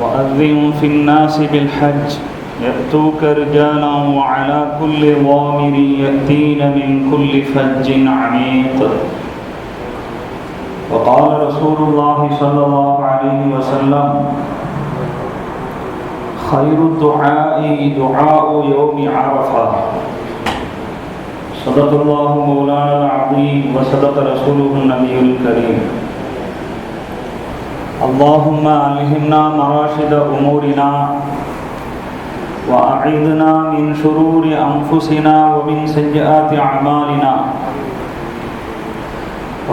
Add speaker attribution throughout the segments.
Speaker 1: وأذن في الناس بالحج. يأتوك رجالا وعلى كل ضامر يأتين من كل فج عميق. وقال رسول الله صلى الله عليه وسلم، خير الدعاء دعاء يوم عرفة. صدق الله مولانا العظيم وصدق رسوله النبي الكريم. اللهم ألهمنا مراشد أمورنا وأعذنا من شرور أنفسنا ومن سيئات أعمالنا.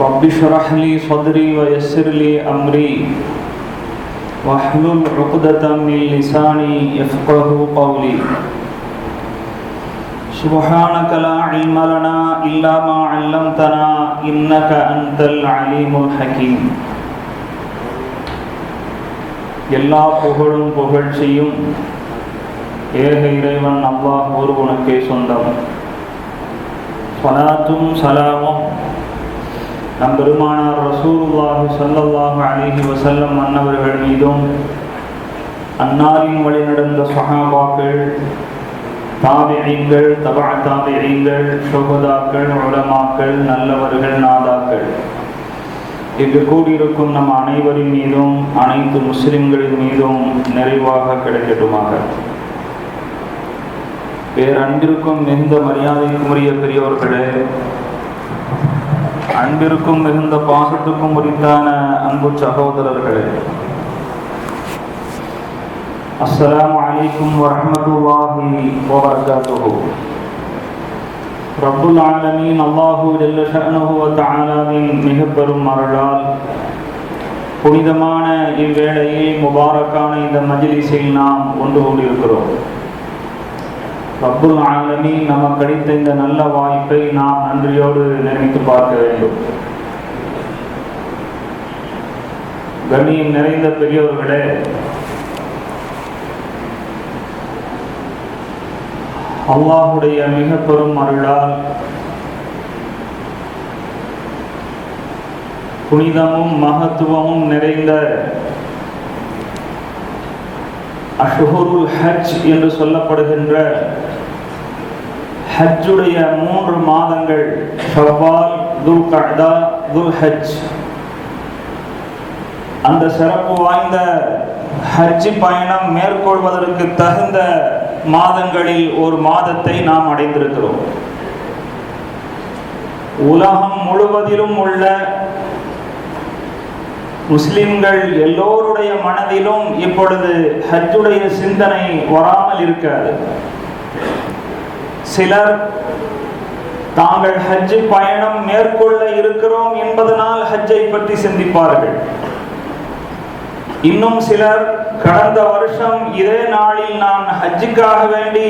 Speaker 1: رب اشرح لي صدري ويسر لي أمري. واحلل عقدة من لساني يفقه قولي. سبحانك لا علم لنا إلا ما علمتنا إنك أنت العليم الحكيم. எல்லா புகழும் புகழ்ச்சியும் ஏக இறைவன் அல்லாஹ் ஒருவனுக்கே சொந்தம். சலாத்தும் சலாமும். நம் பெருமானார் ரசூலுல்லாஹி ஸல்லல்லாஹு அலைஹி வசல்லம் அன்னவர்கள் மீதும் அன்னாரின் வழி நடந்த சஹாபாக்கள் தாபியங்கள் தபா தாபியங்கள் சுகதாக்கள் உலமாக்கள் நல்லவர்கள் நாதாக்கள். இங்கு கூடியிருக்கும் நம் அனைவரின் மீதும் அனைத்து முஸ்லிம்களின் மீதும் நிறைவாக கிடைக்கட்டுமாக. பேரன்பிற்கும் மிகுந்த மரியாதைக்குரிய பெரியவர்களே அன்பிற்கும் மிகுந்த பாசத்துக்கும் உரித்தான அன்பு சகோதரர்களே அஸ்லாம் வலைக்கும் வரஹ்மத்துல்லாஹி வபரகாத்துஹு. ரப்புல் ஆலமீன் அல்லாஹு ஜல்ல ஷஅனுஹு மிக பெரும் அருளால் புனிதமான இவ்வேளையில் முபாரக்கான இந்த மஜ்லிஸில் நாம் ஒன்று கொண்டிருக்கிறோம். ரப்புல் ஆலமீன் நமக்கு கிடைத்த இந்த நல்ல வாய்ப்பை நாம் நன்றியோடு நினைத்து பார்க்க வேண்டும். கண்ணியம் நிறைந்த பெரியவர்களே அல்லாஹுடைய மிக பெரும் அருளால் புனிதமும் மகத்துவமும் நிறைந்த அஷ்ஹுருல் ஹஜ் என்று சொல்லப்படுகின்ற ஹஜ்ஜுடைய மூன்று மாதங்கள் ஷவ்வால் துல் கஅதா துல் ஹஜ் அந்த சிறப்பு வாய்ந்த ஹஜ் பயணம் மேற்கொள்வதற்கு தகுந்த மாதங்களில் ஒரு மாதத்தை நாம் அடைந்திருக்கிறோம். உலகம் முழுவதிலும் உள்ள முஸ்லிம்கள் எல்லோருடைய மனதிலும் இப்பொழுது ஹஜ்ஜுடைய சிந்தனை வராமல் இருக்காது சிலர் தாங்கள் ஹஜ் பயணம் மேற்கொள்ள இருக்கிறோம் என்பதனால் ஹஜ்ஜை பற்றி சிந்திப்பார்கள். இன்னும் சிலர் கடந்த வருஷம் இதே நாளில் நான் ஹஜ்ஜுக்காக வேண்டி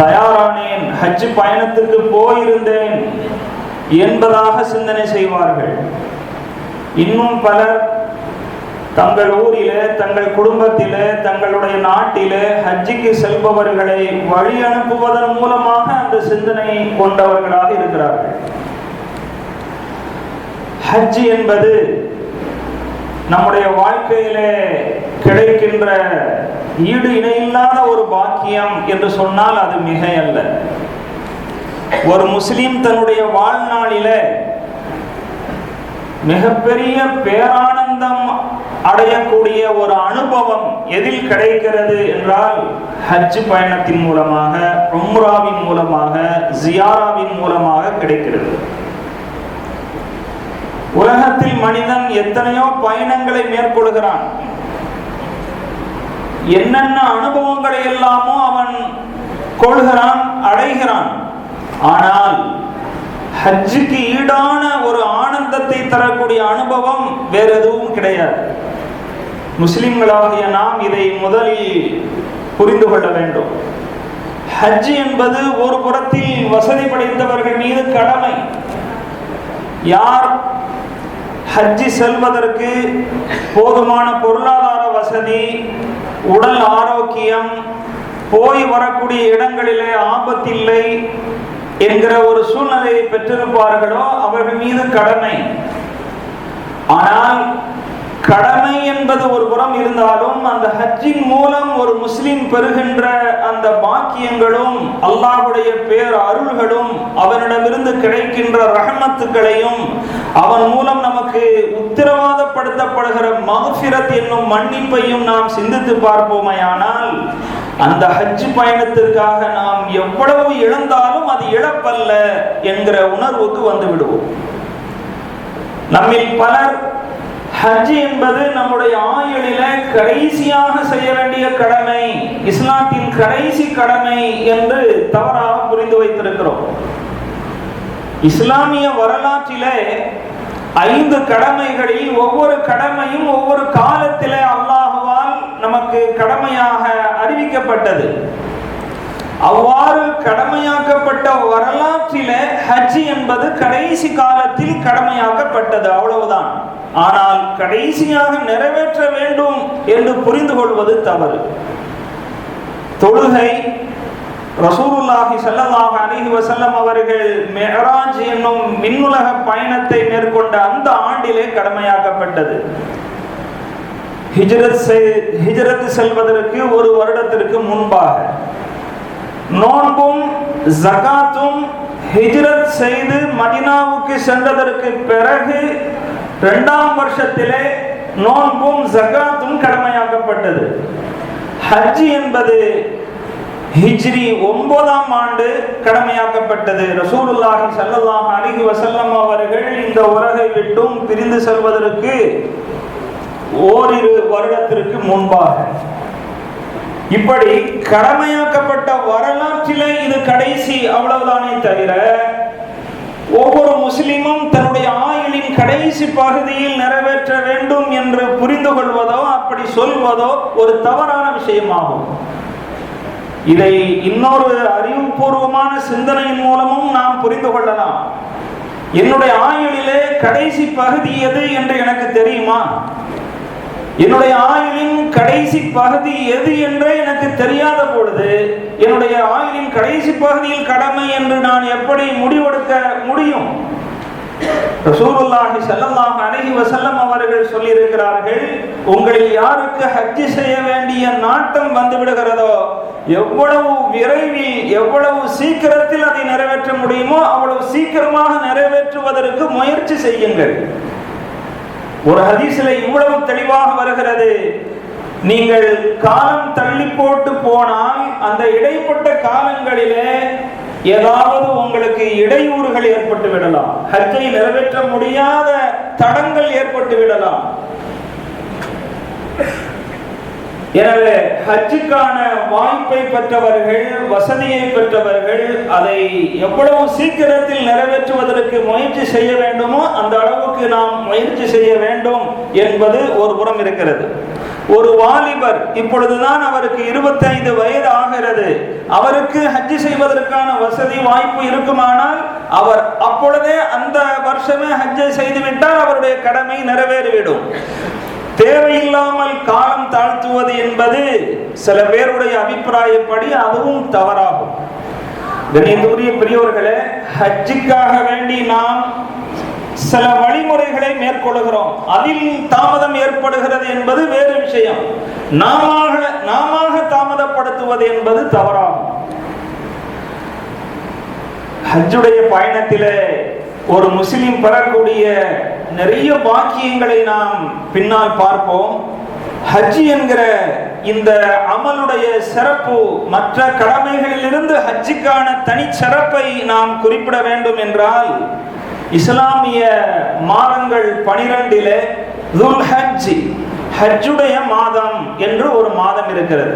Speaker 1: தயாரானேன் ஹஜ் பயணத்துக்கு போயிருந்தேன் என்பதாக சிந்தனை செய்வார்கள். இன்னும் பலர் தங்கள் ஊரிலே தங்கள் குடும்பத்திலே தங்களுடைய நாட்டிலே ஹஜ்ஜிக்கு செல்பவர்களை வழி அனுப்புவதன் மூலமாக அந்த சிந்தனை கொண்டவர்களாக இருக்கிறார்கள். ஹஜ் என்பது நம்முடைய வாழ்க்கையிலே கிடைக்கின்ற ஈடு இணையில்லாத ஒரு பாக்கியம் என்று சொன்னால் அது மிக அல்ல ஒரு முஸ்லீம் தன்னுடைய வாழ்நாளில மிகப்பெரிய பேரானந்தம் அடையக்கூடிய ஒரு அனுபவம் எதில் கிடைக்கிறது என்றால் ஹஜ் பயணத்தின் மூலமாக உம்ராவின் மூலமாக ஜியாராவின் மூலமாக கிடைக்கிறது. உலகத்தில் மனிதன் எத்தனையோ பயணங்களை மேற்கொள்கிறான். என்னென்ன அனுபவங்களை எல்லாமோ அவன் கொள்கிறான் அடைகிறான். ஆனால் ஹஜ்ஜுக்கு ஈடான ஒரு ஆனந்தத்தை தரக்கூடிய அனுபவம் வேற எதுவும் கிடையாது. முஸ்லிம்களாகிய நாம் இதை முதலில் புரிந்து கொள்ள வேண்டும். ஹஜ் என்பது ஒரு புறத்தில் வசதி படைத்தவர்கள் மீது கடமை. யார் ஹஜ்ஜி செல்வதற்கு போதுமான பொருளாதார வசதி உடல் ஆரோக்கியம் போய் வரக்கூடிய இடங்களிலே ஆபத்தில்லை என்கிற ஒரு சூழ்நிலையை பெற்றிருப்பார்களோ அவர்கள் மீது கடமை. ஆனால் கடமை என்பது ஒரு புறம் இருந்தாலும் அந்த ஹஜ்ஜின் மூலம் ஒரு முஸ்லிம் பெறுகின்ற அந்த பாக்கியங்களும் அல்லாஹுடைய பேர் அருள்களும் அவனிடமிருந்து கிடைக்கின்ற ரஹமத்துக்களையும் அவன் மூலம் நமக்கு உத்தரவாதப்படுத்தப்படுகிற மகசிரத் என்னும் மன்னிப்பையும் நாம் சிந்தித்து பார்ப்போமையானால் அந்த ஹஜ் பயணத்திற்காக நாம் எவ்வளவு இழந்தாலும் அது இழப்பல்ல என்கிற உணர்வுக்கு வந்து விடுவோம். நம்மில் பலர் ஹஜ் என்பது நம்முடைய ஆயுளில கடைசியாக செய்ய வேண்டிய கடமை இஸ்லாத்தின் கடைசி கடமை என்று தவறாக புரிந்து வைத்திருக்கிறோம். இஸ்லாமிய வரலாற்றிலே ஐந்து கடமைகளில் ஒவ்வொரு கடமையும் ஒவ்வொரு காலத்திலே அல்லாஹுவால் நமக்கு கடமையாக அறிவிக்கப்பட்டது. அவ்வாறு கடமையாக்கப்பட்ட வரலாற்றில ஹஜ் என்பது கடைசி காலத்தில் கடமையாக்கப்பட்டது அவ்வளவுதான். ஆனால் கடைசியாக நிறைவேற்ற வேண்டும் என்று புரிந்து கொள்வது தவறு. தொழுகை ரசூருல்லாஹி செல்லமாக அலைஹி வசல்லம் அவர்கள் மெஹராஜ் என்னும் மின்னுலக பயணத்தை மேற்கொண்ட அந்த ஆண்டிலே கடமையாக்கப்பட்டது. ஹிஜ்ரத் ஹிஜ்ரத் செல்வதற்கு ஒரு வருடத்திற்கு முன்பாக நோன்பும் ஜகாத்தும் ஹிஜ்ரத் செய்து மதினாவுக்கு சென்றதற்கு பிறகு இரண்டாம் வருஷத்திலே நோன்பும் ஜகாத்தும் கடமையாக்கப்பட்டது. ஹஜ் என்பது ஹிஜ்ரி ஒன்பதாம் ஆண்டு கடமையாக்கப்பட்டது. ரசூலுல்லாஹி ஸல்லல்லாஹு அலிஹி வசல்லம் அவர்கள் இந்த உலகை விட்டும் பிரிந்து செல்வதற்கு ஓரிரு வருடத்திற்கு முன்பாக. இப்படி கடமையாக்கப்பட்ட வரலாற்றிலே இது கடைசி அவ்வளவுதானே தவிர ஒவ்வொரு முஸ்லிமும் தன்னுடைய ஆயுளின் கடைசி பகுதியில் நிறைவேற்ற வேண்டும் என்று புரிந்து கொள்வதோ அப்படி சொல்வதோ ஒரு தவறான விஷயமாகும். இதை இன்னொரு அறிவுபூர்வமான சிந்தனையின் மூலமும் நாம் புரிந்து கொள்ளலாம். என்னுடைய ஆயுளிலே கடைசி பகுதி எது என்று எனக்கு தெரியுமா? என்னுடைய ஆயுளின் கடைசி பகுதி எது என்று எனக்கு தெரியாத பொழுது என்னுடைய ஆயுளின் கடைசி பகுதியில் கடமை என்று நான் எப்படி முடிவெடுக்க முடியும்? ரசூலுல்லாஹி ஸல்லல்லாஹு அலைஹி வஸல்லம் அவர்கள் சொல்லியிருக்கிறார்கள் உங்களில் யாருக்கு ஹஜ் செய்ய வேண்டிய நாட்டம் வந்து விடுகிறதோ எவ்வளவு விரைவில் எவ்வளவு சீக்கிரத்தில் அதை நிறைவேற்ற முடியுமோ அவ்வளவு சீக்கிரமாக நிறைவேற்றுவதற்கு முயற்சி செய்யுங்கள். ஒரு ஹதீசில இவ்வளவு தெளிவாக வருகிறது. நீங்கள் காலம் தள்ளி போட்டு போனால் அந்த இடைப்பட்ட காலங்களிலே ஏதாவது உங்களுக்கு இடையூறுகள் ஏற்பட்டு விடலாம். ஹஜ்ஜை நிறைவேற்ற முடியாத தடங்கள் ஏற்பட்டு விடலாம். எனவே ஹஜ்ஜுக்கான வாய்ப்பை பெற்றவர்கள் வசதியை பெற்றவர்கள் அதை எவ்வளவு சீக்கிரத்தில் நிறைவேற்றுவதற்கு முயற்சி செய்ய வேண்டுமோ அந்த அளவுக்கு நாம் முயற்சி செய்ய வேண்டும் என்பது ஒரு புறம் இருக்கிறது. ஒரு வாலிபர் இப்பொழுதுதான் அவருக்கு இருபத்தைந்து வயது ஆகிறது. அவருக்கு ஹஜ் செய்வதற்கான வசதி வாய்ப்பு இருக்குமானால் அவர் அப்பொழுதே அந்த வருஷமே ஹஜ்ஜை செய்துவிட்டால் அவருடைய கடமை நிறைவேறிவிடும். தேவையில்லாமல் காலம் தாழ்த்துவது என்பது சில பேருடைய அபிப்பிராயப்படி அதுவும் தவறாகும். கணியத்துக்குரிய பெரியவர்களே ஹஜ்ஜுக்காக வேண்டி நாம் சில வழிமுறைகளை மேற்கொள்கிறோம். அதில் தாமதம் ஏற்படுகிறது என்பது வேறு விஷயம். நாம நாம தாமதப்படுத்துவது என்பது தவறாகும். ஹஜ்ஜுடைய பயணத்திலே ஒரு முஸ்லிம் பெறக்கூடிய நிறைய பாக்கியங்களை நாம் பின்னால் பார்ப்போம். ஹஜ் என்கிற இந்த அமலுடைய சிறப்பு மற்ற கடமைகளிலிருந்து ஹஜ்ஜுக்கான தனிச்சிறப்பை நாம் குறிப்பிட வேண்டும் என்றால் இஸ்லாமிய மாதங்கள் பனிரெண்டிலே துல் ஹஜ் ஹஜ்ஜுடைய மாதம் என்று ஒரு மாதம் இருக்கிறது.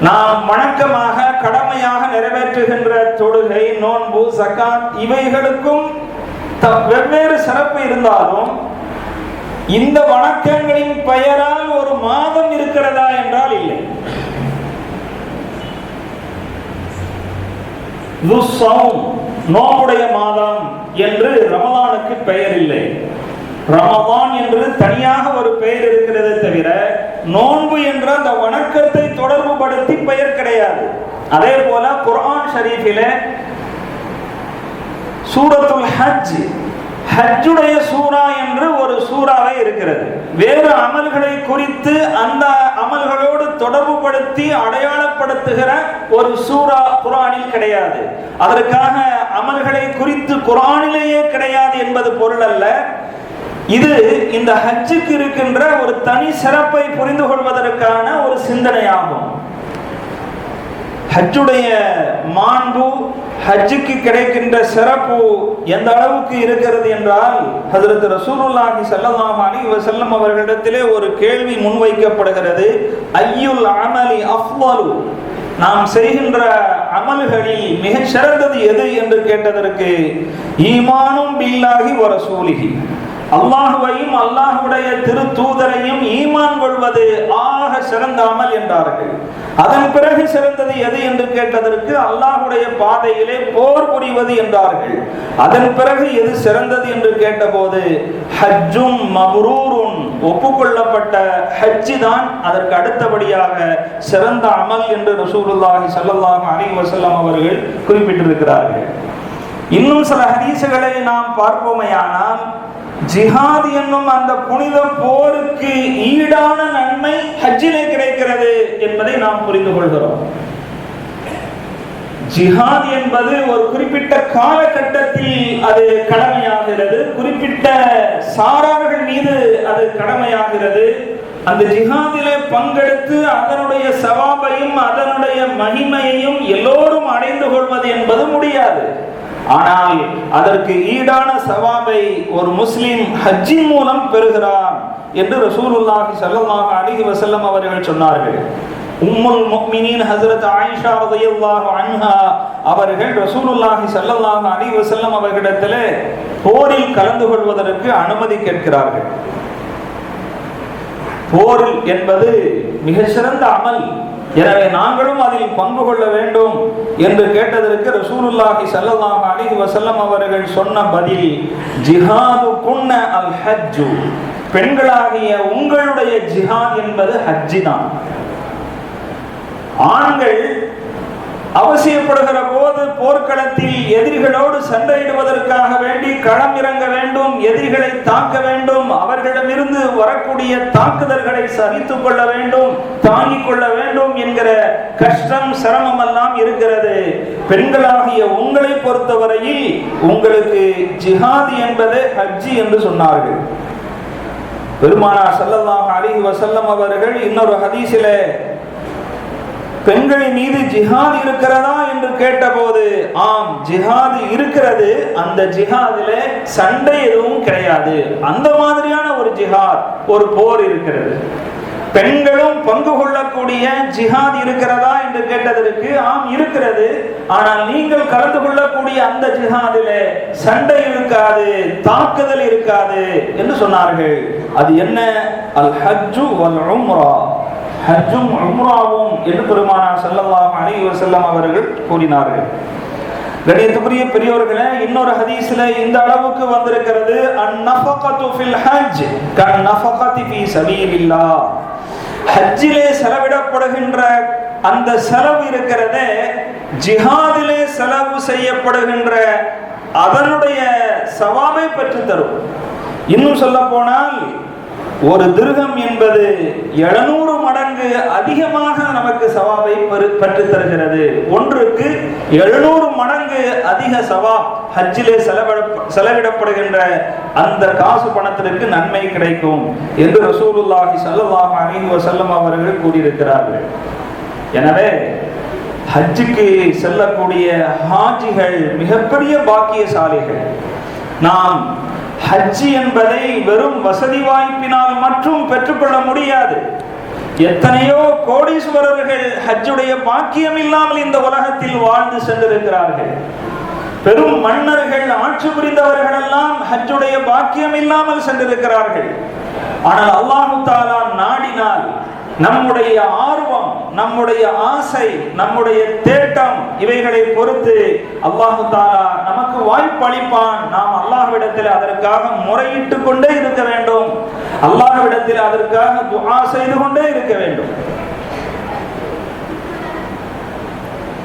Speaker 1: நாம் வணக்கமாக கடமையாக நிறைவேற்றுகின்ற தொழுகை நோன்பு சக்காத் இவைகளுக்கும் வெவ்வேறு சிறப்பு இருந்தாலும் இந்த வணக்கங்களின் பெயரால் ஒரு மாதம் இருக்கிறதா என்றால் இல்லை. நோம்புடைய மாதம் என்று ரமதானுக்கு பெயர் இல்லை ரமதான் என்று தனியாக ஒரு பெயர் இருக்கிறதை தவிர நோன்பு என்ற அந்த வணக்கத்தை தொடர்பு படுத்தி பெயர் கிடையாது. அதே போல குரான் ஷரீஃபில சூரத்துல் ஹஜ் ஹஜ்ஜுடைய சூரா என்று ஒரு சூறாவே இருக்கிறது. வேறு அமல்களை குறித்து அந்த அமல்களோடு தொடர்பு படுத்தி அடையாளப்படுத்துகிற ஒரு சூரா குரானில் கிடையாது. அதற்காக அமல்களை குறித்து குரானிலேயே கிடையாது என்பது பொருள் அல்ல இது இந்த ஹஜ்ஜுக்கு இருக்கின்ற ஒரு தனி சிறப்பை புரிந்து கொள்வதற்கான ஒரு சிந்தனையாகும். ஹஜ்ஜுடைய மாண்பு ஹஜ்ஜுக்கு கிடைக்கின்ற சிறப்பு எந்த அளவுக்கு இருக்கிறது என்றால் ஹசரத் ரசூலுல்லாஹி ஸல்லல்லாஹு அலைஹி வஸல்லம் அவர்களிடத்திலே ஒரு கேள்வி முன்வைக்கப்படுகிறது. ஐயுல் அமலி அஃவலு நாம் செய்கின்ற அமல்களில் மிக சிறந்தது எது என்று கேட்டதற்கு ஈமானும் பில்லாஹி வ ரசூலிஹி. அல்லாஹுவையும் அல்லாஹுடைய திருத்தூதரையும் ஈமான் கொள்வது ஆக சிறந்த அமல் என்றார்கள். அதன் பிறகு சிறந்தது எது என்று கேட்டதற்கு அல்லாஹுடைய பாதையிலே போர் புரிவது என்றார்கள். அதன் பிறகு எது சிறந்தது என்று கேட்டபோது ஹஜ்ஜும் மபுரூரும் ஒப்புக்கொள்ளப்பட்ட ஹஜ்ஜி தான் அதற்கு அடுத்தபடியாக சிறந்த அமல் என்று ரசூலுல்லாஹி சல்லாஹ் அலி வசல்லாம் அவர்கள் குறிப்பிட்டிருக்கிறார்கள். இன்னும் சில ஹதீசுகளை நாம் பார்ப்போமையானால் ஜிஹாத் என்னும் அந்த புனித போருக்கு ஈடான நன்மை ஹஜ்ஜிலே கிடைக்கிறது என்பதை நாம் புரிந்து கொள்கிறோம். ஜிஹாத் என்பது ஒரு குறிப்பிட்ட காலகட்டத்தில் அது கடமையாகிறது. குறிப்பிட்ட சாரார்கள் மீது அது கடமையாகிறது. அந்த ஜிஹாதிலே பங்கெடுத்து அதனுடைய சவாபையும் அதனுடைய மகிமையையும் எல்லோரும் அடைந்து கொள்வது என்பது முடியாது. ஆனால் அதற்கு ஈடான சவாபை ஒரு முஸ்லிம் ஹஜ்ஜின் மூலம் பெறுகிறான் என்று ரசூலுல்லாஹி ஸல்லல்லாஹு அலைஹி வசல்லம் அவர்கள் சொன்னார்கள். உம்முல் முஃமினீன் ஹஸ்ரத் ஆயிஷா ரலியல்லாஹு அன்ஹா அவர்கள் ரசூலுல்லாஹி சல்லல்லாஹு அலைஹி வஸல்லம் அவர்களிடத்தில் போரில் கலந்து கொள்வதற்கு அனுமதி கேட்கிறார்கள். போர் என்பது மிகச்சிறந்த அமல். எனவே நாங்களும் அதில் பங்கு கொள்ள வேண்டும் என்று கேட்டதற்கு ரசூலுல்லாஹி ஸல்லல்லாஹு அலைஹி வஸல்லம் அவர்கள் சொன்ன பதில் ஜிஹாது குன்ன அல் ஹஜ்ஜு பெண்களாகிய உங்களுடைய ஜிஹாத் என்பது ஹஜ்ஜி தான். ஆண்கள் அவசியப்படுகிற போது போர்க்களத்தில் எதிரிகளோடு சண்டையிடுவதற்காக வேண்டி களம் இறங்க வேண்டும் எதிரிகளை தாக்க வேண்டும் அவர்களிடமிருந்து வரக்கூடிய தாக்குதல்களை சகித்துக் கொள்ள வேண்டும் தாங்கிக் கொள்ள வேண்டும் என்கிற கஷ்டம் சிரமம் எல்லாம் இருக்கிறது. பெண்களாகிய உங்களை பொறுத்தவரையில் உங்களுக்கு ஜிஹாது என்பது ஹஜ்ஜி என்று சொன்னார்கள். பெருமானா ஸல்லல்லாஹு அலைஹி வசல்லம் அவர்கள் இன்னொரு ஹதீசிலே பெண்களின் மீது ஜிஹாத் இருக்கிறதா என்று கேட்டபோது ஆம் ஜிஹாது இருக்கிறது. அந்த ஜிஹாதிலே சண்டை எதுவும் கிடையாது. அந்த மாதிரியான ஒரு ஜிஹாத் ஒரு போர் இருக்கிறது. பெண்களும் பங்கு கொள்ளக்கூடிய ஜிஹாத் இருக்கிறதா என்று கேட்டதற்கு ஆம் இருக்கிறது. ஆனால் நீங்கள் கலந்து கொள்ளக்கூடிய அந்த ஜிஹாதில சண்டை இருக்காது தாக்குதல் இருக்காது என்று சொன்னார்கள். அது என்ன? அல் ஹஜ்ஜு வல் உம்ரா ஹஜ்ஜும் உம்ராவும் என்று பெருமானார் செல்லல்லாம் அலைஹி செல்லம் அவர்கள் கூறினார்கள். கணியத்துக்குரிய பெரியோர்களே இன்னொரு ஹதீஸ்ல இந்த அளவுக்கு வந்திருக்கிறது. அந்நஃபகத்து ஃபில் ஹஜ் கன் நஃபகதி ஃபீ சபீலில்லாஹ். ஹஜ்ஜிலே செலவிடப்படுகின்ற அந்த செலவு இருக்கிறதே ஜிஹாதிலே செலவு செய்யப்படுகின்ற அதனுடைய சவாமை பெற்று தரும் இன்னும் சொல்ல போனால் ஒரு திருகம் என்பது எழுநூறு மடங்கு அதிகமாக நமக்கு சவாபை பெற்று தருகிறது ஒன்றுக்கு எழுநூறு மடங்கு அதிக சவா ஹஜ்ஜிலே செலவிட செலவிடப்படுகின்ற அந்த காசு பணத்திற்கு நன்மை கிடைக்கும் என்று ரசூலுல்லாஹி சல்லாஹ் அலைஹி வசல்லம் அவர்கள் கூறியிருக்கிறார்கள். எனவே ஹஜ்ஜுக்கு செல்லக்கூடிய ஹாஜிகள் மிகப்பெரிய பாக்கியசாலிகள். நாம் ஹஜ்ஜி என்பதை வெறும் வசதி வாய்ப்பினால் மட்டும் பெற்றுக்கொள்ள முடியாது. எத்தனையோ கோடீஸ்வரர்கள் ஹஜ்ஜுடைய பாக்கியம் இல்லாமல் இந்த உலகத்தில் வாழ்ந்து சென்றிருக்கிறார்கள். பெரும் மன்னர்கள் ஆட்சி புரிந்தவர்கள் எல்லாம் ஹஜ்ஜுடைய பாக்கியம் இல்லாமல் சென்றிருக்கிறார்கள். ஆனால் அல்லாஹு தாலா நாடினால் நம்முடைய ஆர்வம் நம்முடைய ஆசை நம்முடைய தேட்டம் இவைகளை பொறுத்து அல்லாஹு தாலா நமக்கு வாய்ப்பளிப்பான். நாம் அல்லாஹ்விடத்தில் அதற்காக முறையிட்டு கொண்டே இருக்க வேண்டும். அல்லாஹ்விடத்தில் அதற்காக துஆ செய்து கொண்டே இருக்க வேண்டும்.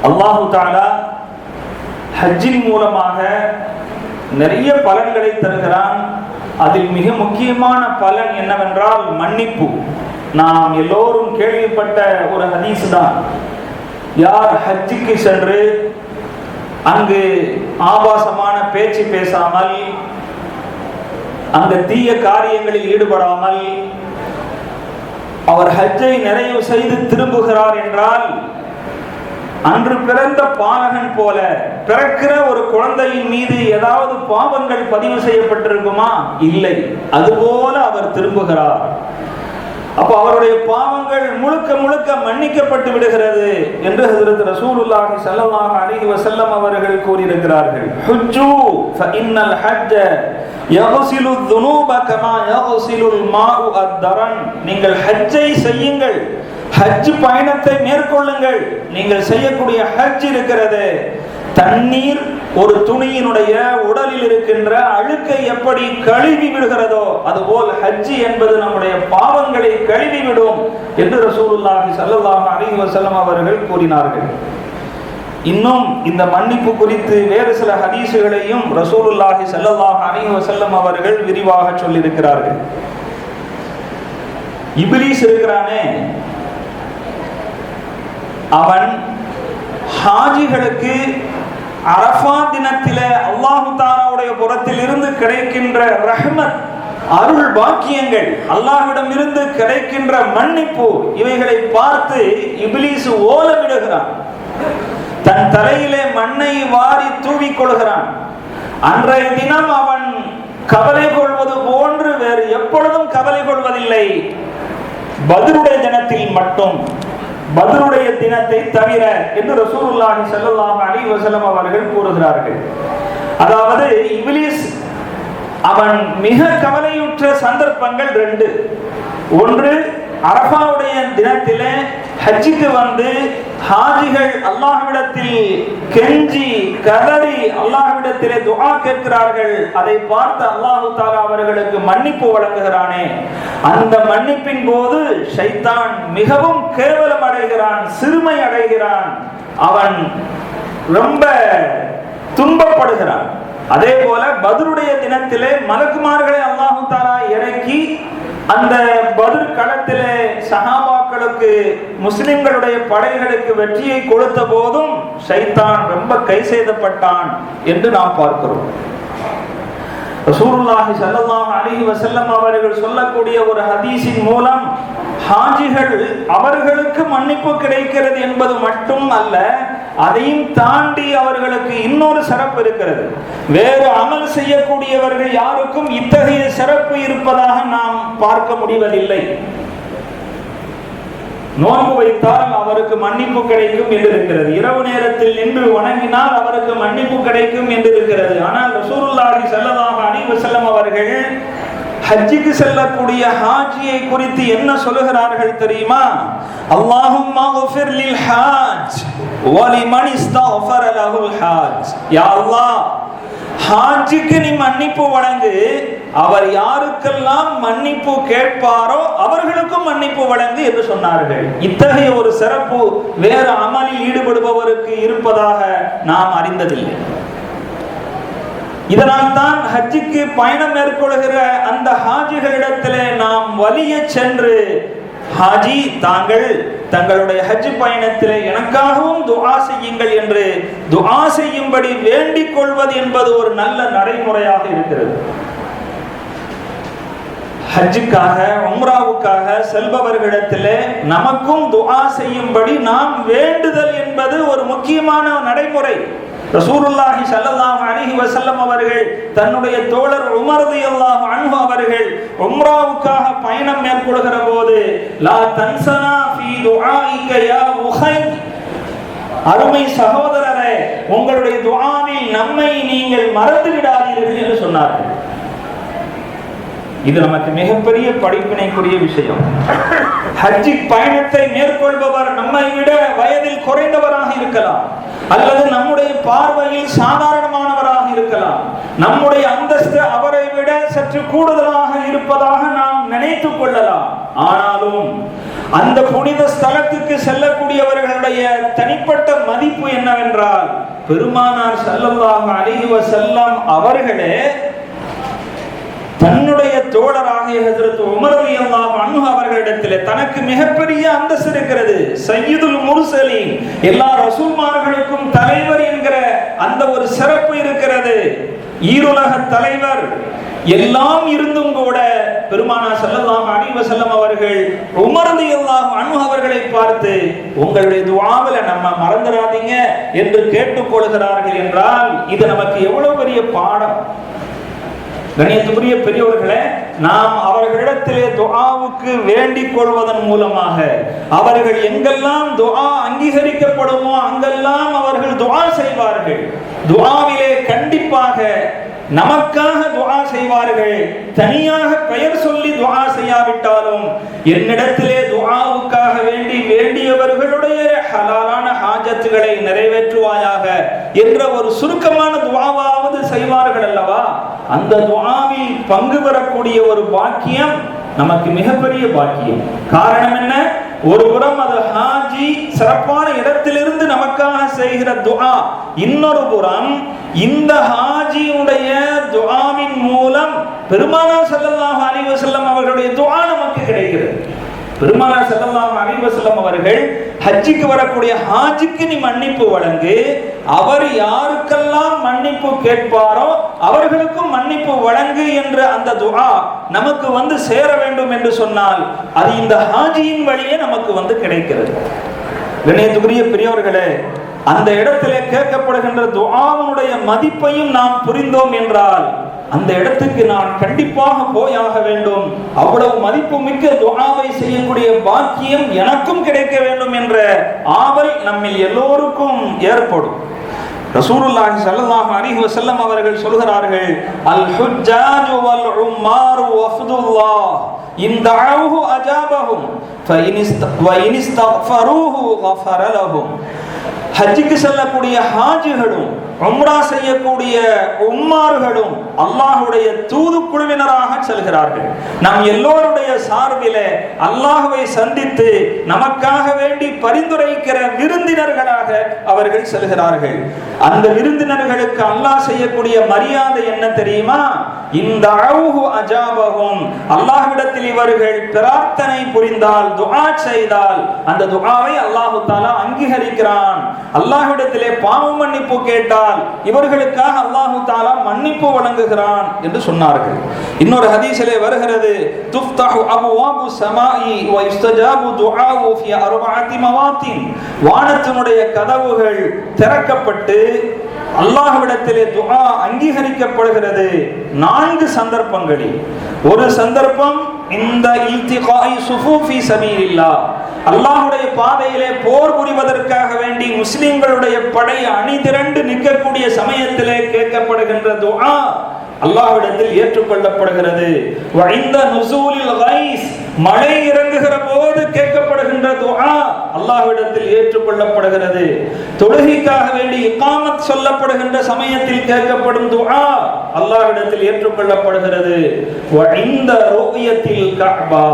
Speaker 1: அல்லாஹு தாலா ஹஜ்ஜின் மூலமாக நிறைய பலன்களை தருகிறான். அதில் மிக முக்கியமான பலன் என்னவென்றால் மன்னிப்பு. நாம் எல்லோரும் கேள்விப்பட்ட ஒரு ஹதீஸ் தான் யார் ஹஜ்ஜுக்கு சென்று அங்கு ஆபாசமான பேச்சு பேசாமல் அந்த தீய காரியங்களில் ஈடுபடாமல் அவர் ஹஜ்ஜை நிறைவு செய்து திரும்புகிறார் என்றால் அன்று பிறந்த பாலகன் போல பிறக்கிற ஒரு குழந்தையின் மீது ஏதாவது பாவங்கள் பதிவு செய்யப்பட்டிருக்குமா? இல்லை. அதுபோல அவர் திரும்புகிறார். அப்போ அவருடைய பாவங்கள் முழுக்க முழுக்க மன்னிக்கப்பட்டு விடுகிறது என்று ஹசரத் ரசூலுல்லாஹி ஸல்லல்லாஹு அலைஹி வஸல்லம் அவர்கள் கூறியிருக்கிறார்கள். ஹுஜ்ஜு ஃபஇன்னல் ஹஜ்ஜ யக்ஸிலு துனூப கமா யக்ஸிலுல் மாஉ அத்தரன். நீங்கள் ஹஜ்ஜை செய்யுங்கள். ஹஜ் பயணத்தை மேற்கொள்ளுங்கள். நீங்கள் செய்யக்கூடிய ஹஜ் இருக்கிறது. தண்ணீர் ஒரு துணியினுடைய உடலில் இருக்கின்ற அழுக்கை எப்படி கழுவி விடுகிறதோ அதுபோல் ஹஜ் என்பது நம்முடைய பாவங்களை கழுவி விடும் என்று ரசூலுல்லாஹி சல்லாஹ் அலைஹி அவர்கள் கூறினார்கள். இன்னும் இந்த மன்னிப்பு குறித்து வேறு சில ஹதீசுகளையும் ரசூலுல்லாஹி சல்லாஹ் அலைஹி வஸல்லம் அவர்கள் விரிவாக சொல்லியிருக்கிறார்கள். இபிலிஸ் இருக்கிறானே. அவன் ஹாஜிகளுக்கு அரஃபா தினத்திலே அல்லாஹு தாராவுடைய புறத்தில் இருந்து கிடைக்கின்ற ரஹ்மத் அருள் பாக்கியங்கள் அல்லாஹ்விடம் இருந்து கிடைக்கின்ற மன்னிப்பு இவைகளை பார்த்து இபிலிஸ் ஓலமிடுகிறான். தன் தலையிலே மண்ணை வாரி தூவிக் கொள்கிறான். அன்றைய தினம் அவன் கவலை கொள்வது போன்று வேறு எப்பொழுதும் கவலை கொள்வதில்லை. பதிலுடைய தினத்தில் மட்டும் பதிலுடைய தினத்தை தவிர என்று ரசூலுல்லாஹி ஸல்லல்லாஹு அலைஹி வஸல்லம் அவர்கள் கூறுகிறார்கள். அதாவது இப்லீஸ் அவன் மிக கவலையுற்ற சந்தர்ப்பங்கள் ரெண்டு. ஒன்று அரபாவுடைய தினத்திலே ஹஜ்ஜிக்கு வந்து ஹாஜிகள் அல்லாஹ்விடத்தில் கெஞ்சி கதறி அல்லாஹ்விடத்திலே துஆ கேட்கிறார்கள். அதை பார்த்து அல்லாஹு தாலா அவர்களுக்கு மன்னிப்பு வழங்குகிறானே. அந்த மன்னிப்பின் போது ஷைத்தான் மிகவும் கேவலம் அடைகிறான் சிறுமை அடைகிறான் அவன் ரொம்ப துன்பப்படுகிறான். அதே போல பதிலுடைய தினத்திலே மலக்குமார்களை அல்லாஹு தாலா இறக்கி அந்த பதில் களத்திலே சஹாபாக்களுக்கு முஸ்லிம்களுடைய படைகளுக்கு வெற்றியை கொடுத்த போதும் சைத்தான் ரொம்ப கை செய்தப்பட்டான் என்று நாம் பார்க்கிறோம். ரசூருல்லாஹி ஸல்லல்லாஹு அலைஹி வஸல்லம் அவர்கள் சொல்லக்கூடிய ஒரு ஹதீஸின் மூலம் ஹாஜிகள் அவர்களுக்கு மன்னிப்பு கிடைக்கிறது என்பது மட்டும் அல்ல அதையும் தாண்டி அவர்களுக்கு இன்னொரு சிறப்பு இருக்கிறது. வேறு அமல் செய்யக்கூடியவர்கள் யாருக்கும் இத்தகைய சிறப்பு இருப்பதாக நாம் பார்க்க முடிவதில்லை. நோன்பு வைத்தால் அவருக்கு மன்னிப்பு கிடைக்கும் என்று இருக்கிறது இரவு நேரத்தில் நின்று வணங்கினால் அவருக்கு மன்னிப்பு கிடைக்கும் என்று இருக்கிறது ஆனால் ரசூலுல்லாஹி ஸல்லல்லாஹு அலைஹி வஸல்லம் அவர்கள் ஹஜ்ஜுக்கு செல்லக்கூடிய ஹாஜியை குறித்து என்ன சொல்லுகிறார்கள் தெரியுமா? அல்லாஹும் குஃபிர் லில் ஹாஜ் வலிமன் இஸ்தஃபர லஹுல் ஹாஜ். யா அல்லாஹ் ஹாஜிக்கு நீ மன்னிப்பு வழங்கு. அவர் யாருக்கெல்லாம் மன்னிப்பு கேட்பாரோ அவர்களுக்கும் மன்னிப்பு வழங்கு என்று சொன்னார்கள். இத்தகைய ஒரு சிறப்பு வேறு அமலில் ஈடுபடுபவருக்கு இருப்பதாக நாம் அறிந்ததில்லை. இதனால் தான் ஹஜ்ஜுக்கு பயணம் மேற்கொள்கிற அந்த ஹாஜிகளிடத்திலே நாம் வலிய சென்று ஹாஜி தாங்கள் தங்களுடைய ஹஜ் பயணத்திலே எனக்காகவும் துஆ செய்யுங்கள் என்று துஆ செய்யும்படி வேண்டிக் கொள்வது என்பது ஒரு நல்ல நடைமுறையாக இருக்கிறது. ஹஜ்ஜுக்காக உம்ராவுக்காக செல்பவர்களிடத்திலே நமக்கும் துஆ செய்யும்படி நாம் வேண்டுதல் என்பது ஒரு முக்கியமான நடைமுறை. ரசூருல்லாஹி ஸல்லல்லாஹு அலைஹி வஸல்லம் அவர்கள் தன்னுடைய தோழர் உமர் ரலியல்லாஹு அன்ஹு அவர்கள் உம்ராவுக்காக பயணம் மேற்கொள்கிற போது லா தன்சனா ஃபீ துஆஇக யா உஹைத் அருமை சகோதரரே உங்களுடைய துஆவில் நம்மை நீங்கள் மறந்து விடாதீர்கள் என்று சொன்னார்கள். இது நமக்கு மிகப்பெரிய படிப்பினைக்குரிய விஷயம். ஹஜ்ஜி பயணத்தை மேற்கொள்பவர் நம்மை விட வயதில் குறைந்தவராக இருக்கலாம். அல்லது நம்முடைய பார்வையில் சாதாரணமானவராக இருக்கலாம். நம்முடைய அந்தஸ்து அவரை விட சற்று கூடுதலாக இருப்பதாக நாம் நினைத்துக் கொள்ளலாம். ஆனாலும் அந்த புனித ஸ்தலத்துக்கு செல்லக்கூடியவர்களுடைய தனிப்பட்ட மதிப்பு என்னவென்றால் பெருமானார் ஸல்லல்லாஹு அலைஹி செல்லம் அவர்களே ஹசரத் ஹஜரத் உமர் ரலியல்லாஹு அவர்களிடத்தில் தனக்கு மிகப்பெரிய அந்தஸ்து இருக்கிறது. சையீதுல் முர்சலீம் எல்லா ரசூல்மார்களுக்கும் தலைவர் என்கிற அந்த ஒரு சிறப்பு இருக்கிறது. ஈருலக தலைவர் எல்லாம் இருந்தும் கூட பெருமானா ஸல்லல்லாஹு அணிவ செல்லம் அவர்கள் உமர்ந்து எல்லாம் அணு அவர்களை பார்த்து உங்களுடைய துவாவில நம்ம மறந்துடாதீங்க என்று கேட்டுக்கொள்கிறார்கள் என்றால் இது நமக்கு எவ்வளவு பெரிய பாடம். கணியத்துக்குரிய பெரியவர்களே நாம் அவர்களிடத்திலே துஆவுக்கு வேண்டிக் கொள்வதன் மூலமாக அவர்கள் எங்கெல்லாம் துஆ அங்கீகரிக்கப்படுமோ அங்கெல்லாம் அவர்கள் துஆ செய்வார்கள். துஆவிலே கண்டிப்பாக நமக்காக துவா செய்வார்கள். தனியாக பெயர் சொல்லி துவா செய்யாவிட்டாலும் என்னிடத்திலே துவாவுக்காக வேண்டி வேண்டியவர்களுடைய ஹலாலான ஹாஜத்துகளை நிறைவேற்றுவாயாக என்ற ஒரு சுருக்கமான துவாவாவது செய்வார்கள் அல்லவா? அந்த துவாவில் பங்கு பெறக்கூடிய ஒரு பாக்கியம் நமக்கு மிகப்பெரிய பாக்கியம். காரணம் என்ன? ஒரு புறம் அது ஹாஜி சிறப்பான இடத்திலிருந்து நமக்காக செய்கிற துஆ. இன்னொரு புறம் இந்த ஹாஜியுடைய துஆவின் மூலம் பெருமானா ஸல்லல்லாஹு அறிவு வஸல்லம் அவர்களுடைய துஆ நமக்கு கிடைக்கிறது. பெருமானார் செல்லலாம் அலைஹி வஸல்லம் அவர்கள் ஹஜ்ஜுக்கு வரக்கூடிய ஹாஜிக்கு நீ மன்னிப்பு வழங்கு. அவர் யாருக்கெல்லாம் மன்னிப்பு கேட்பாரோ அவர்களுக்கும் மன்னிப்பு வழங்கு என்ற அந்த துஆ நமக்கு வந்து சேர வேண்டும் என்று சொன்னால் அது இந்த ஹாஜியின் வழியே நமக்கு வந்து கிடைக்கிறது. கணேத்துக்குரிய பெரியவர்களே அந்த இடத்திலே கேட்கப்படுகின்ற துஆவினுடைய மதிப்பையும் நாம் புரிந்தோம் என்றால் அந்த இடத்துக்கு நான் கண்டிப்பாக போயாக வேண்டும். அவ்வளவு மதிப்பு மிக்க துஆவை செய்யக்கூடிய பாக்கியம் எனக்கும் கிடைக்க வேண்டும் என்ற ஆவல் நம்மில் எல்லோருக்கும் ஏற்படும். ரசூலுல்லாஹி ஸல்லல்லாஹு அலைஹி வஸல்லம் அவர்கள் சொல்கிறார்கள் அல் ஹுஜ்ஜாஜு வல் உம்மாரு வஃதுல்லாஹ் இன் தஅவுஹு அஜாபஹும் ஃபஇன் இஸ்தக்ஃபரூஹு கஃபர லஹும். ஹஜ்ஜுக்கு செல்லக்கூடிய ஹாஜிகளும் உம்ரா செய்யக்கூடிய உம்மார்களும் அல்லாஹுடைய தூது குழுவினராக செல்கிறார்கள். நம் எல்லோருடைய சார்பில அல்லாஹுவை சந்தித்து நமக்காக வேண்டி பரிந்துரைக்கிற விருந்தினர்களாக அவர்கள் செல்கிறார்கள். அந்த விருந்தினர்களுக்கு அல்லாஹ் செய்யக்கூடிய மரியாதை என்ன தெரியுமா? இந்த அழகு அஜாபகும் அல்லாஹ்விடத்தில் இவர்கள் பிரார்த்தனை புரிந்தால் துஆ செய்தால் அந்த துஆவை அல்லாஹு தாலா அங்கீகரிக்கிறான். அல்லாஹ்விடத்திலே பாவ மன்னிப்பு கேட்டால் இவர்களுக்காக அல்லாஹு தாலா மன்னிப்பு வழங்குகிறான் என்று சொன்னார்கள். இன்னொரு ஹதீஸிலே வருகிறது துஃப்தஹு அபுவாபு ஸமாஇ வ யுஸ்தஜாபு துஆஉ ஃபி அர்பஅத்தி மவாத்தின். வானத்தினுடைய கதவுகள் திறக்கப்பட்டு அல்லாஹ்விடத்திலே துஆ அங்கீகரிக்கப்படுகிறது நான்கு சந்தர்ப்பங்களில். ஒரு சந்தர்ப்பம் இந்த இல்திகாய் சுஃபூஃபி சபீலில்லாஹ். அல்லாஹுடைய பாதையிலே போர் புரிவதற்காக வேண்டி முஸ்லிம்களுடைய படை அணி திரண்டு நிற்கக்கூடிய சமயத்திலே கேட்கப்படுகின்ற துஆ அல்லாஹ்விடத்தில் ஏற்றுக்கொள்ளப்படுகிறது. வழிந்த நுசூலில் கைஸ் மழை இறங்குகிற போது கேட்கப்படுகின்ற துஆ அல்லாஹ்விடத்தில் ஏற்றுக்கொள்ளப்படுகிறது. தொழுகைக்காக வேண்டி இகாமத் சொல்லப்படுகின்ற சமயத்தில் கேட்கப்படும் துஆ அல்லாஹ்விடத்தில் ஏற்றுக்கொள்ளப்படுகிறது. வழிந்த ருயத்தில் கஅபா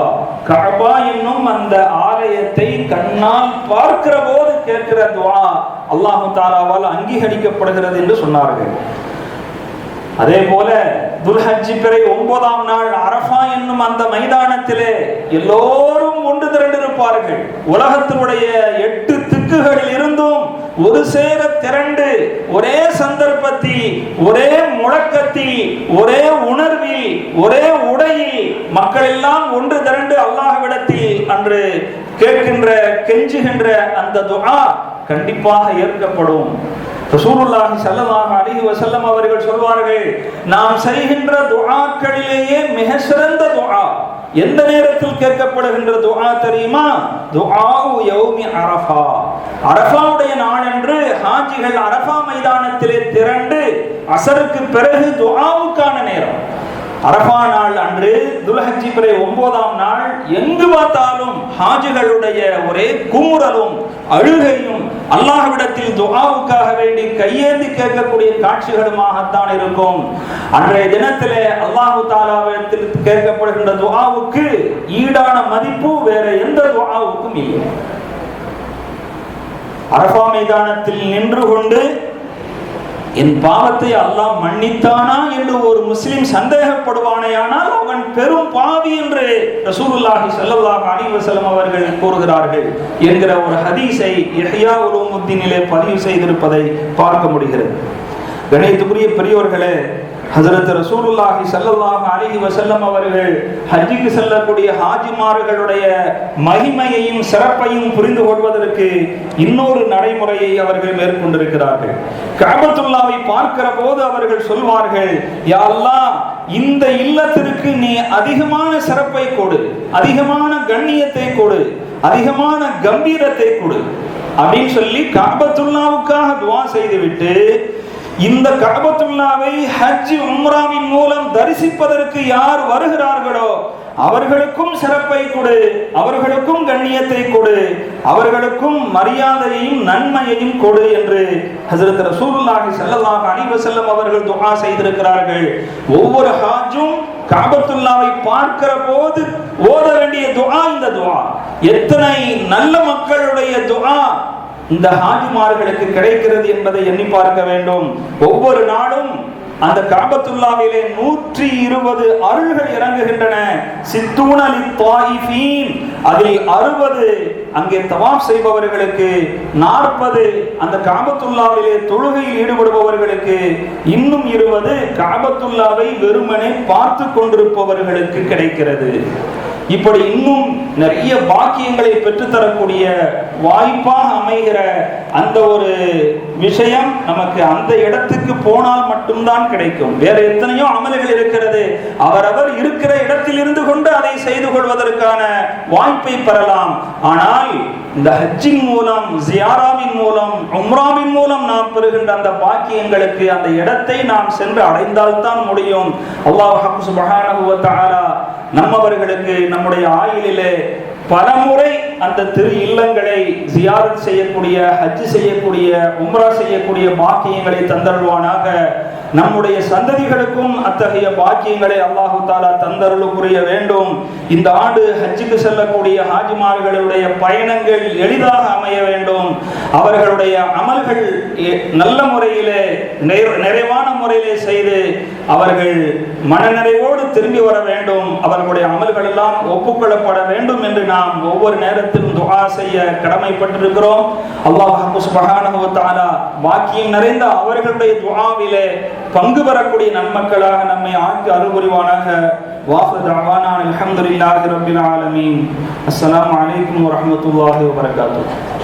Speaker 1: கபா என்னும் அந்த ஆலயத்தை கண்ணால் பார்க்கிற போது கேட்கிற துவா அல்லாஹு தாலாவால் அங்கீகரிக்கப்படுகிறது என்று சொன்னார்கள். அதே போல துல்ஹஜ்ஜி பிறை ஒன்பதாம் நாள் அரஃபா என்னும் அந்த மைதானத்திலே எல்லோரும் ஒன்று திரண்டிருப்பார்கள். உலகத்தினுடைய எட்டு திக்குகளில் இருந்தும் ஒரு சேர திரண்டு ஒரே சந்தர்ப்பத்தி ஒரே முழக்கத்தி ஒரே உணர்வி ஒரே உடையில் மக்கள் எல்லாம் ஒன்று திரண்டு அல்லாஹ்விடத்தில் அன்று கேட்கின்ற கெஞ்சுகின்ற அந்த துஆ கண்டிப்பாக ஏற்கப்படும். ரசூலுல்லாஹி ஸல்லல்லாஹு அலைஹி வஸல்லம் அவர்கள் சொல்வார்கள் நாம் செய்கின்ற துஆக்களிலேயே மிக சிறந்த துஆ எந்த நேரத்தில் கேட்கப்படுகின்ற துஆ தெரியுமா? துஆவு யௌமி அரஃபா. அரஃபாவுடைய நாளன்று ஹாஜிகள் அரஃபா மைதானத்திலே திரண்டு அசருக்கு பிறகு துஆவுக்கான நேரம். அரபா நாள் அன்று துல்ஹஜ்ஜி பிறை ஒன்பதாம் நாள் எங்கு பார்த்தாலும் ஹாஜிகளுடைய ஒரே குமுறலும் அழுகையும் அல்லாஹ்விடத்தில் துஆவுக்காக வேண்டி கையேந்தி கேட்கக்கூடிய காட்சிகளுமாகத்தான் இருக்கும். அன்றைய தினத்திலே அல்லாஹு தாலாவிடத்தில் கேட்கப்படுகின்ற துஆவுக்கு ஈடான மதிப்பு வேற எந்த துஆவுக்கும் இல்லை. அரபா மைதானத்தில் நின்று கொண்டு என் பாவத்தை அல்லாஹ் மன்னித்தானா என்று ஒரு முஸ்லிம் சந்தேகப்படுவானேயானால் அவன் பெரும் பாவி என்று ரசூலுல்லாஹி ஸல்லல்லாஹு அலைஹி வஸல்லம் அவர்கள் கூறுகிறார்கள் என்கிற ஒரு ஹதீஸை இஹ்யா உலூமுத்தீனிலே பதிவு செய்திருப்பதை பார்க்க முடிகிறது. கணேத்துக்குரிய பெரியோர்களே ஹசரத் ரசூலுல்லாஹி ஸல்லல்லாஹு அலிஹி வசல்லம் அவர்கள் ஹஜ்ஜிக்கு செல்லக்கூடிய ஹாஜிமார்களுடைய மகிமையையும் சிறப்பையும் புரிந்து கொள்வதற்கு இன்னொரு நடைமுறையை அவர்கள் மேற்கொண்டிருக்கிறார்கள். கஅபத்துல்லாவை பார்க்கிற போது அவர்கள் சொல்வார்கள் யாரெல்லாம் இந்த இல்லத்திற்கு நீ அதிகமான சிறப்பை கொடு அதிகமான கண்ணியத்தை கொடு அதிகமான கம்பீரத்தை கொடு. அப்படின்னு சொல்லி காபத்துல்லாவுக்காக துவா செய்துவிட்டு இந்த கபத்துல்லாவை ஹஜ் உம்ராவின் மூலம் தரிசிப்பதற்கு யார் வருகிறார்களோ அவர்களுக்கும் சிறப்பை கொடு அவர்களுக்கும் கண்ணியத்தை கொடு அவர்களுக்கும் மரியாதையையும் நன்மையையும் கொடு என்று ஹசரத் ரசூலுல்லாஹி ஸல்லல்லாஹு அலைஹி வஸல்லம் அவர்கள் துஆ செய்திருக்கிறார்கள். ஒவ்வொரு ஹாஜும் காபத்துல்லாவை பார்க்கிற போது ஓத வேண்டிய துஆ இந்த துஆ. எத்தனை நல்ல மக்களுடைய துஆ இந்த ஹாஜிமார்களுக்கு கிடைக்கிறது என்பதை எண்ணி பார்க்க வேண்டும். ஒவ்வொரு நாளும் அந்த காபத்துல்லாவிலே நூற்றி இருபது அருள்கள் இறங்குகின்றன. சித்தூனலி தாயிஃபீன் அதில் அறுபது அங்கே தவாப் செய்பவர்களுக்கு நாற்பது அந்த காபத்துல்லாவிலே தொழுகையில் ஈடுபடுபவர்களுக்கு இன்னும் இருபது காபத்துல்லாவை வெறுமனே பார்த்து கொண்டிருப்பவர்களுக்கு கிடைக்கிறது. இப்படி இன்னும் நிறைய பாக்கியங்களை பெற்றுத்தரக்கூடிய வாய்ப்பாக அமைகிற அந்த ஒரு விஷயம் நமக்கு அந்த இடத்துக்கு போனால் மட்டும்தான் கிடைக்கும். வேற எத்தனையோ அமல்கள் இருக்கிறது. அவரவர் இருக்கிற இடத்தில் இருந்து கொண்டு அதை செய்து கொள்வதற்கான வாய்ப்பை பெறலாம். ஆனால் இந்த ஹஜ்ஜின் மூலம் ஜியாராவின் மூலம் உம்ராவின் மூலம் நாம் பெறுகின்ற அந்த பாக்கியங்களுக்கு அந்த இடத்தை நாம் சென்று அடைந்தால்தான் முடியும். அல்லாஹ் சுபஹானஹு நம்மவர்களுக்கு நம்முடைய ஆயுளிலே பலமுறை அந்த திரு இல்லங்களை ஜியாரத் செய்யக்கூடிய ஹஜ் செய்யக்கூடிய உம்ரா செய்யக்கூடிய பாக்கியங்களை தந்தருவானாக நம்முடைய சந்ததிகளுக்கும் அத்தகைய பாக்கியங்களை அல்லாஹு தாலா தந்தருள் புரிய வேண்டும். இந்த ஆண்டு ஹஜ்ஜுக்கு செல்லக்கூடிய ஹாஜிமார்களுடைய பயணங்கள் எளிதாக அமைய வேண்டும். அவர்களுடைய அமல்கள் நல்ல முறையிலே நிறைவான முறையிலே செய்து அவர்கள் மனநிறைவோடு திரும்பி வர வேண்டும். அவர்களுடைய அமல்கள் எல்லாம் ஒப்புக்கொள்ளப்பட வேண்டும் என்று நாம் ஒவ்வொரு நேரத்திலும் துகா செய்ய கடமைப்பட்டிருக்கிறோம். அல்லாஹ் பாக்கியம் வாக்கியம் நிறைந்த அவர்களுடைய துவாவிலே பங்கு பெறக்கூடிய நன்மக்களாக நம்மை ஆக்கி அருள்புரிவானாக. புரிவானாக வாஹு தஅவானா அல்ஹம்துலில்லாஹி ஆலமீன். அஸ்லாம் வலைக்கம் வரமத்துல்லாஹி வபரகாத்துஹு.